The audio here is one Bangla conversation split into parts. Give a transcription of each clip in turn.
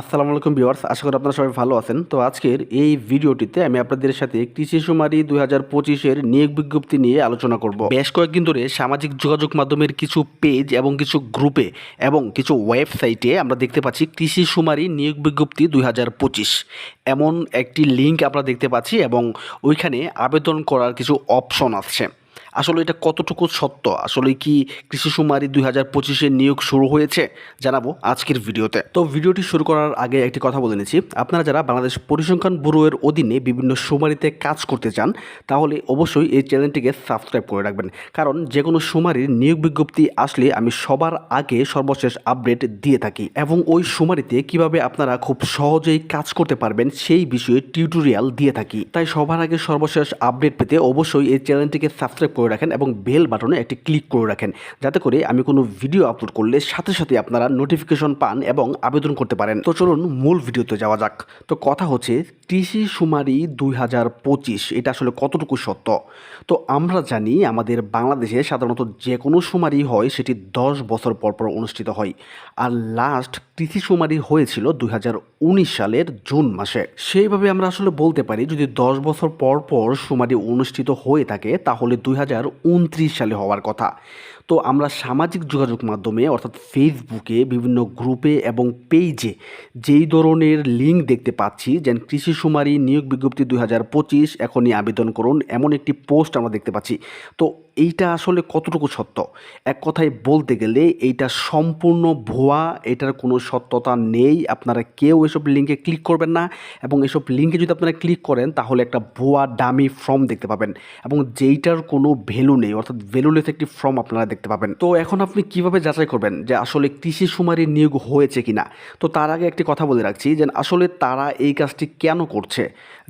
আসসালামু আলাইকুম ভিউয়ার্স, আশা করি আপনারা সবাই ভালো আছেন। তো আজকের এই ভিডিওটিতে আমি আপনাদের সাথে কৃষি সুমারি দুই হাজার পঁচিশের নিয়োগ বিজ্ঞপ্তি নিয়ে আলোচনা করব। বেশ কয়েকদিন ধরে সামাজিক যোগাযোগ মাধ্যমের কিছু পেজ এবং কিছু গ্রুপে এবং কিছু ওয়েবসাইটে আমরা দেখতে পাচ্ছি কৃষি সুমারি নিয়োগ বিজ্ঞপ্তি দুই হাজার পঁচিশ। এমন একটি লিঙ্ক আমরা দেখতে পাচ্ছি এবং ওইখানে আবেদন করার কিছু অপশন আসছে। আসলে এটা কতটুকু সত্য? আসলে কি কৃষি সুমারি দুই হাজার পঁচিশে নিয়োগ শুরু হয়েছে? জানাব আজকের ভিডিওতে। তো ভিডিওটি শুরু করার আগে একটি কথা বলে নিচ্ছি। আপনারা যারা বাংলাদেশ পরিসংখ্যান ব্যুরোয়ের অধীনে বিভিন্ন সুমারিতে কাজ করতে চান, তাহলে অবশ্যই এই চ্যানেলটিকে সাবস্ক্রাইব করে রাখবেন। কারণ যে কোনো সুমারির নিয়োগ বিজ্ঞপ্তি আসলে আমি সবার আগে সর্বশেষ আপডেট দিয়ে থাকি এবং ওই সুমারিতে কীভাবে আপনারা খুব সহজেই কাজ করতে পারবেন সেই বিষয়ে টিউটোরিয়াল দিয়ে থাকি। তাই সবার আগে সর্বশেষ আপডেট পেতে অবশ্যই এই চ্যানেলটিকে সাবস্ক্রাইব করে রাখেন এবং বেল বাটনে একটি ক্লিক করে রাখেন। যাতে করে আমি কোনো ভিডিও আপলোড করলে সাথে সাথে আপনারা নোটিফিকেশন পান এবং আবেদন করতে পারেন। তো চলুন মূল ভিডিওতে যাওয়া যাক। তো কথা হচ্ছে কৃষি সুমারি দুই হাজার পঁচিশ, এটা আসলে কতটুকু সত্য? তো আমরা জানি আমাদের বাংলাদেশে সাধারণত যে কোনো সুমারি হয় সেটি দশ বছর পর পর অনুষ্ঠিত হয়। আর লাস্ট কৃষি সুমারি হয়েছিল দুই হাজার উনিশ সালের জুন মাসে। সেইভাবে আমরা আসলে বলতে পারি, যদি দশ বছর পর পর সুমারি অনুষ্ঠিত হয়ে থাকে, তাহলে দুই হাজার উনত্রিশ সালে হওয়ার কথা। তো আমরা সামাজিক যোগাযোগ মাধ্যমে, অর্থাৎ ফেসবুকে, বিভিন্ন গ্রুপে এবং পেজে যেই ধরনের লিঙ্ক দেখতে পাচ্ছি, যেন কৃষি সুমারি নিয়োগ বিজ্ঞপ্তি দুই হাজার পঁচিশ এখনই আবেদন করুন, এমন একটি পোস্ট আমরা দেখতে পাচ্ছি। তো এইটা আসলে কতটুকু সত্য? এক কথায় বলতে গেলে, এইটা সম্পূর্ণ ভুয়া, এটার কোনো সত্যতা নেই, আপনারা কেউ এসব লিঙ্কে ক্লিক করবেন না এবং এসব লিঙ্কে যদি আপনারা ক্লিক করেন, তাহলে একটা ভুয়া ডামি ফর্ম দেখতে পাবেন এবং যেইটার কোনো ভ্যালু নেই, অর্থাৎ ভ্যালুলেস একটি ফর্ম আপনারা দেখতে পাবেন। তো এখন আপনি কীভাবে যাচাই করবেন যে আসলে কৃষি সুমারি নিয়োগ হয়েছে কিনা? তো তার আগে একটি কথা বলে রাখছি যে আসলে তারা এই কাজটি কেন করছে?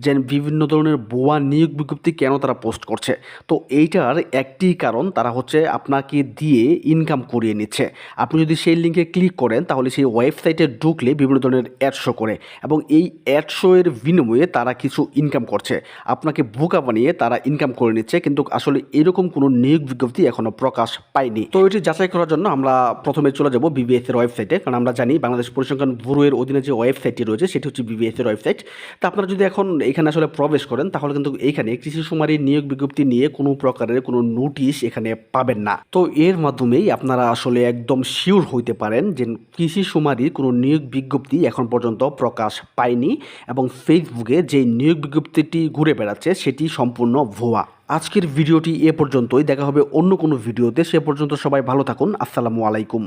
যে বিভিন্ন ধরনের ভুয়া নিয়োগ বিজ্ঞপ্তি কেন তারা পোস্ট করছে? তো এইটার একটি কারণ তারা হচ্ছে আপনাকে দিয়ে ইনকাম করিয়ে নিচ্ছে। আপনি যদি সেই লিঙ্কে ক্লিক করেন, তাহলে সেই ওয়েবসাইটে ঢুকলে বিভিন্ন ধরনের অ্যাড শো করে এবং এই অ্যাড শো এর বিনিময়ে তারা কিছু ইনকাম করছে। আপনাকে বোকা বানিয়ে তারা ইনকাম করে নিচ্ছে কিন্তু আসলে এরকম কোনো নিয়োগ বিজ্ঞপ্তি এখনও প্রকাশ পায়নি। তো এটি যাচাই করার জন্য আমরা প্রথমে চলে যাব বিবিএস এর ওয়েবসাইটে, কারণ আমরা জানি বাংলাদেশ পরিসংখ্যান ব্যুরোয়ের অধীনে যে ওয়েবসাইটটি রয়েছে সেটি হচ্ছে বিবিএস এর ওয়েবসাইট। তা আপনারা যদি এখন এখানে আসলে প্রবেশ করেন, তাহলে কিন্তু এইখানে কৃষি সুমারি নিয়োগ বিজ্ঞপ্তি নিয়ে কোনো প্রকারের কোনো নোটিশ এখানে পাবেন না। তো এর মাধ্যমেই আপনারা আসলে একদম শিওর হইতে পারেন যে কৃষি সুমারির কোনো নিয়োগ বিজ্ঞপ্তি এখন পর্যন্ত প্রকাশ পায়নি এবং ফেসবুকে যে নিয়োগ বিজ্ঞপ্তিটি ঘুরে বেড়াচ্ছে সেটি সম্পূর্ণ ভুয়া। আজকের ভিডিওটি এ পর্যন্তই। দেখা হবে অন্য কোনো ভিডিওতে। সে পর্যন্ত সবাই ভালো থাকুন। আসসালামু আলাইকুম।